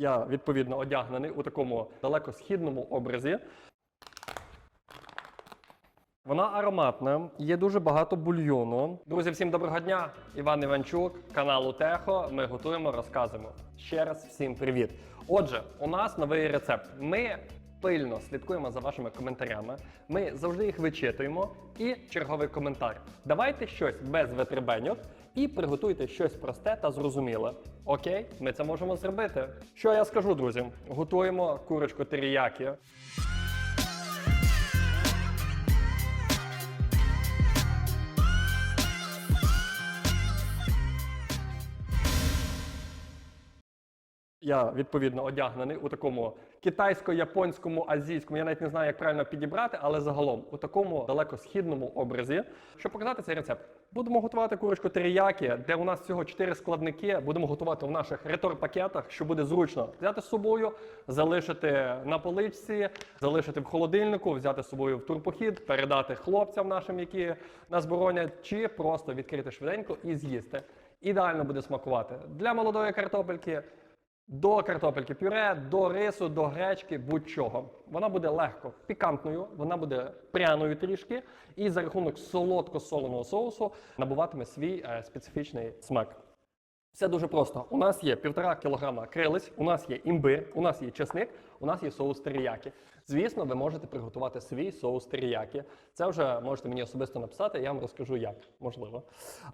Я відповідно одягнений у такому далекосхідному образі. Вона ароматна, є дуже багато бульйону. Друзі, всім доброго дня! Іван Іванчук, каналу Техо. Ми готуємо, розказуємо. Ще раз всім привіт. Отже, у нас новий рецепт. Ми пильно слідкуємо за вашими коментарями. Ми завжди їх вичитуємо. І черговий коментар. Давайте щось без витребеньок і приготуйте щось просте та зрозуміле. Окей, ми це можемо зробити. Що я скажу, друзі? Готуємо курочку теріякі. Я відповідно одягнений у такому китайсько-японському, азійському, я навіть не знаю, як правильно підібрати, але загалом у такому далекосхідному образі. Щоб показати цей рецепт, будемо готувати курочку теріякі, де у нас всього 4 складники. Будемо готувати в наших ретор-пакетах, що буде зручно взяти з собою, залишити на поличці, залишити в холодильнику, взяти з собою в турпохід, передати хлопцям нашим, які нас боронять, чи просто відкрити швиденько і з'їсти. Ідеально буде смакувати для молодої картопельки. До картопельки пюре, до рису, до гречки, будь-чого. Вона буде легко пікантною, вона буде пряною трішки, і за рахунок солодко-соленого соусу набуватиме свій е, специфічний смак. Все дуже просто. У нас є півтора кілограма крилиць, у нас є імбир, у нас є чесник, у нас є соус теріякі. Звісно, ви можете приготувати свій соус теріякі. Це вже можете мені особисто написати, я вам розкажу як, можливо.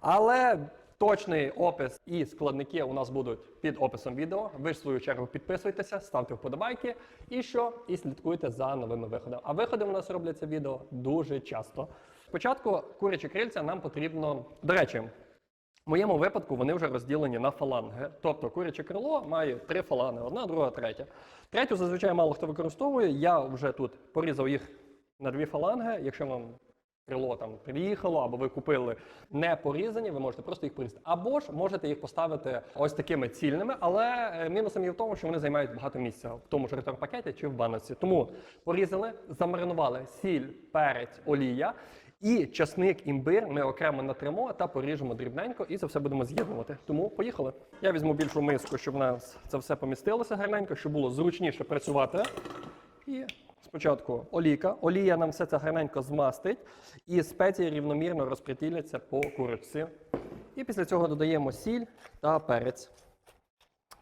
Але точний опис і складники у нас будуть під описом відео. Ви ж в свою чергу підписуйтеся, ставте вподобайки і що? І слідкуйте за новими виходами. А виходи у нас робляться відео дуже часто. Спочатку курячі крильця нам потрібно. До речі, в моєму випадку вони вже розділені на фаланги. Тобто куряче крило має три фаланги: одна, друга, третя. Третю зазвичай мало хто використовує. Я вже тут порізав їх на дві фаланги. Якщо вам крило там приїхало, або ви купили не порізані, ви можете просто їх порізати. Або ж можете їх поставити ось такими цільними, але е, мінусом є в тому, що вони займають багато місця в тому ж ретор-пакеті чи в баночці. Тому порізали, замаринували сіль, перець, олія. І часник, імбир ми окремо натримо та поріжемо дрібненько, і це все будемо з'єднувати. Тому поїхали. Я візьму більшу миску, щоб у нас це все помістилося гарненько, щоб було зручніше працювати. І спочатку олійка. Олія нам все це гарненько змастить, і спеції рівномірно розпритіляться по курочці. І після цього додаємо сіль та перець.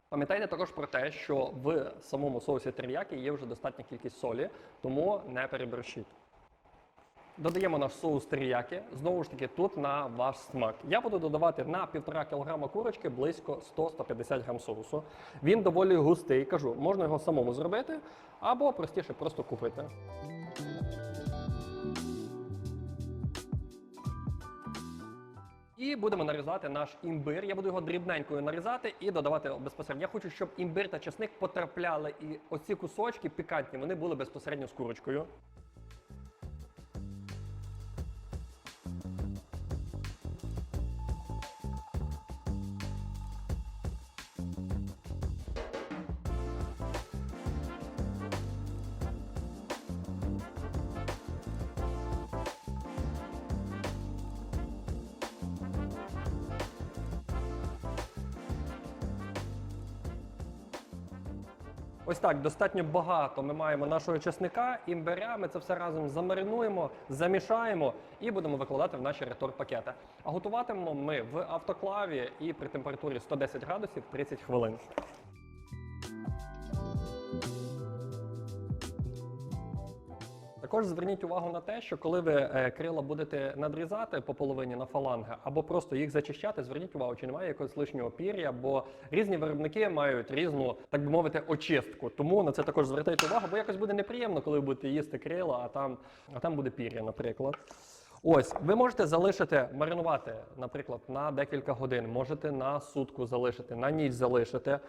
Пам'ятайте також про те, що в самому соусі тер'яки є вже достатня кількість солі, тому не переборщіть. Додаємо наш соус теріякі. Знову ж таки, тут на ваш смак. Я буду додавати на 1,5 кг курочки близько 100-150 г соусу. Він доволі густий. Кажу, можна його самому зробити, або простіше просто купити. І будемо нарізати наш імбир. Я буду його дрібненькою нарізати і додавати безпосередньо. Я хочу, щоб імбир та чесник потрапляли, і оці кусочки пікантні вони були безпосередньо з курочкою. Ось так, достатньо багато ми маємо нашого чесника, імбиря. Ми це все разом замаринуємо, замішаємо і будемо викладати в наші ретор-пакети. А готуватимемо ми в автоклаві і при температурі 110 градусів 30 хвилин. Також зверніть увагу на те, що коли ви е, крила будете надрізати по половині на фаланги або просто їх зачищати, зверніть увагу, чи немає якогось лишнього пір'я, бо різні виробники мають різну, так би мовити, очистку. Тому на це також звертайте увагу, бо якось буде неприємно, коли ви будете їсти крила, а там, а там буде пір'я, наприклад. Ось, ви можете залишити маринувати, наприклад, на декілька годин, можете на сутку залишити, на ніч залишити.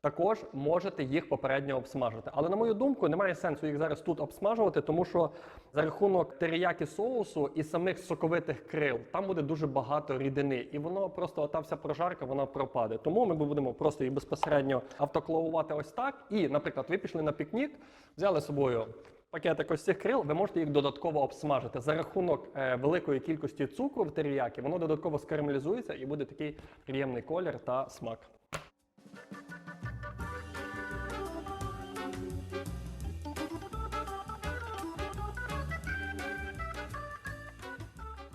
Також можете їх попередньо обсмажити. Але на мою думку, немає сенсу їх зараз тут обсмажувати, тому що за рахунок теріякі соусу і самих соковитих крил там буде дуже багато рідини, і воно просто ота вся прожарка вона пропаде. Тому ми будемо просто їх безпосередньо автоклавувати ось так. І, наприклад, ви пішли на пікнік, взяли з собою пакетик ось цих крил, ви можете їх додатково обсмажити. За рахунок е, великої кількості цукру в теріякі, воно додатково скарамелізується і буде такий приємний колір та смак.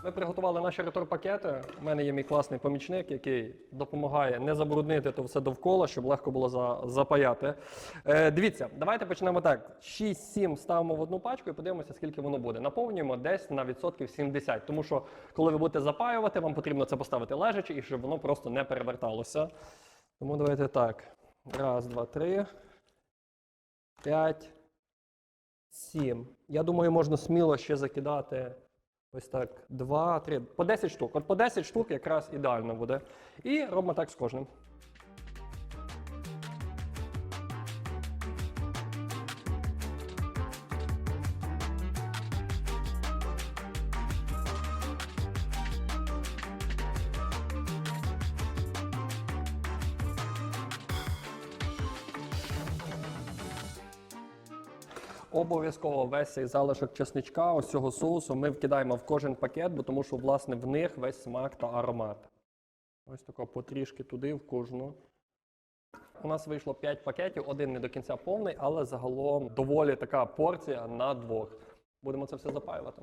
Ми приготували наші ретор-пакети. У мене є мій класний помічник, який допомагає не забруднити то все довкола, щоб легко було за, запаяти. Е, дивіться, давайте почнемо так. 6-7 ставимо в одну пачку і подивимося, скільки воно буде. Наповнюємо десь на відсотків 70. Тому що, коли ви будете запаювати, вам потрібно це поставити лежачи і щоб воно просто не переверталося. Тому давайте так. Раз, два, три. П'ять. Сім. Я думаю, можна сміло ще закидати ось так. Два, три. По 10 штук. От по 10 штук якраз ідеально буде. І робимо так з кожним. Обов'язково весь цей залишок чесничка, ось цього соусу, ми вкидаємо в кожен пакет, бо тому що власне в них весь смак та аромат. Ось тако потрішки туди, в кожну. У нас вийшло 5 пакетів, один не до кінця повний, але загалом доволі така порція на двох. Будемо це все запаювати.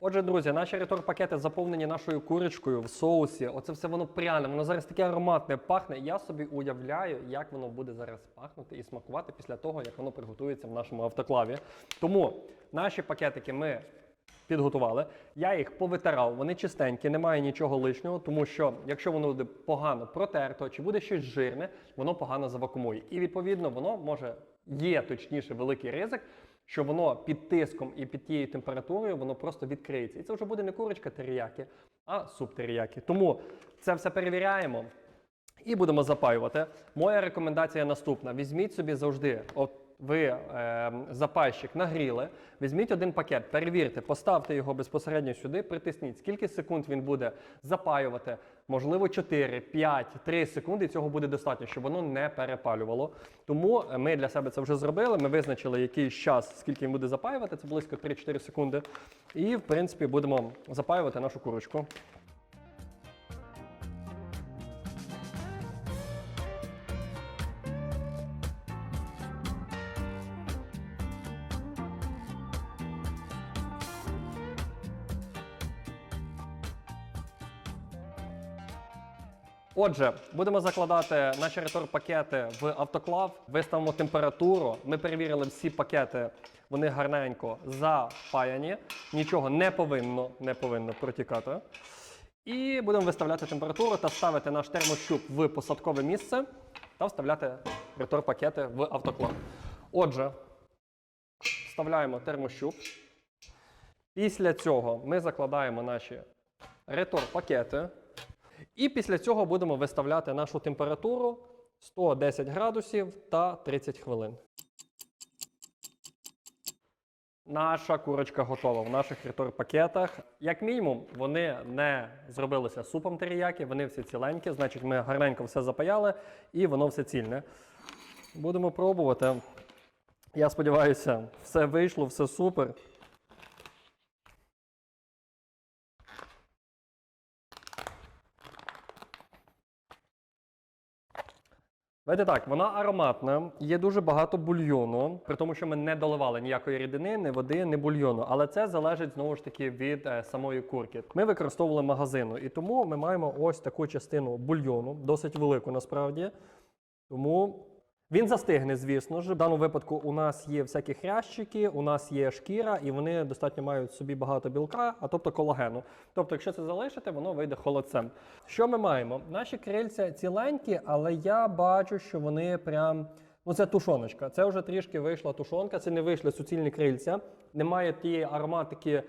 Отже, друзі, наші ретор-пакети заповнені нашою курочкою в соусі. Оце все воно пряне, воно зараз таке ароматне пахне. Я собі уявляю, як воно буде зараз пахнути і смакувати після того, як воно приготується в нашому автоклаві. Тому наші пакетики ми підготували. Я їх повитирав, вони чистенькі, немає нічого лишнього, тому що якщо воно буде погано протерто чи буде щось жирне, воно погано завакумує. І відповідно воно може є точніше великий ризик, що воно під тиском і під тією температурою воно просто відкриється. І це вже буде не курочка теріяки, а суп теріяки. Тому це все перевіряємо. І будемо запаювати. Моя рекомендація наступна: візьміть собі завжди, от ви е, запайщик нагріли, візьміть один пакет, перевірте, поставте його безпосередньо сюди, притисніть, скільки секунд він буде запаювати, можливо, 4, 5, 3 секунди. Цього буде достатньо, щоб воно не перепалювало. Тому е, ми для себе це вже зробили. Ми визначили якийсь час, скільки він буде запаювати, це близько 3-4 секунди. І, в принципі, будемо запаювати нашу курочку. Отже, будемо закладати наші ретор-пакети в автоклав, виставимо температуру. Ми перевірили всі пакети, вони гарненько запаяні. Нічого не повинно, не повинно протікати. І будемо виставляти температуру та ставити наш термощуп в посадкове місце та вставляти ретор-пакети в автоклав. Отже, вставляємо термощуп. Після цього ми закладаємо наші ретор-пакети. І після цього будемо виставляти нашу температуру 110 градусів та 30 хвилин. Наша курочка готова в наших ретор-пакетах. Як мінімум, вони не зробилися супом теріяки, вони всі ціленькі, значить, ми гарненько все запаяли і воно все цільне. Будемо пробувати. Я сподіваюся, все вийшло, все супер. Знаєте так, вона ароматна, є дуже багато бульйону, при тому, що ми не доливали ніякої рідини, ні води, ні бульйону. Але це залежить знову ж таки від е, самої курки. Ми використовували магазину, і тому ми маємо ось таку частину бульйону, досить велику насправді. Тому він застигне, звісно ж. В даному випадку у нас є всякі хрящики, у нас є шкіра, і вони достатньо мають собі багато білка, а тобто колагену. Тобто, якщо це залишити, воно вийде холодцем. Що ми маємо? Наші крильця ціленькі, але я бачу, що вони прям. Ну, це тушоночка. Це вже трішки вийшла тушонка, це не вийшли суцільні крильця. Немає тієї ароматики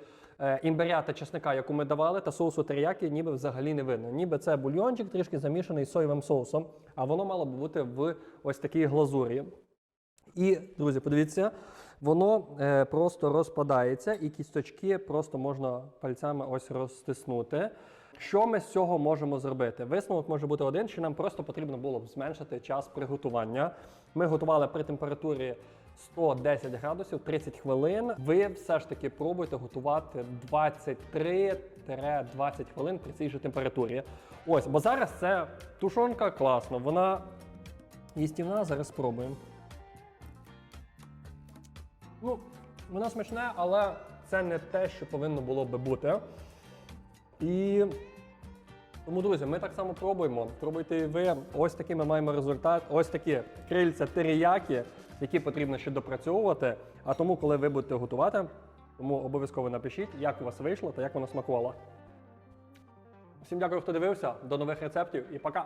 імбиря та чесника, яку ми давали, та соусу теріякі ніби взагалі не видно. Ніби це бульйончик трішки замішаний соєвим соусом, а воно мало б бути в ось такій глазурі. І, друзі, подивіться, воно е, просто розпадається, і кісточки просто можна пальцями ось розтиснути. Що ми з цього можемо зробити? Висновок може бути один, що нам просто потрібно було б зменшити час приготування. Ми готували при температурі 110 градусів 30 хвилин. Ви все ж таки пробуйте готувати 23-20 хвилин при цій же температурі. Ось, бо зараз це тушонка класно, вона їстівна, зараз спробуємо. Ну, воно смачне, але це не те, що повинно було би бути. І тому, друзі, ми так само пробуємо. Пробуйте і ви. Ось такий ми маємо результат. Ось такі крильця теріякі, які потрібно ще допрацьовувати. А тому, коли ви будете готувати, тому обов'язково напишіть, як у вас вийшло та як воно смакувало. Всім дякую, хто дивився. До нових рецептів і пока!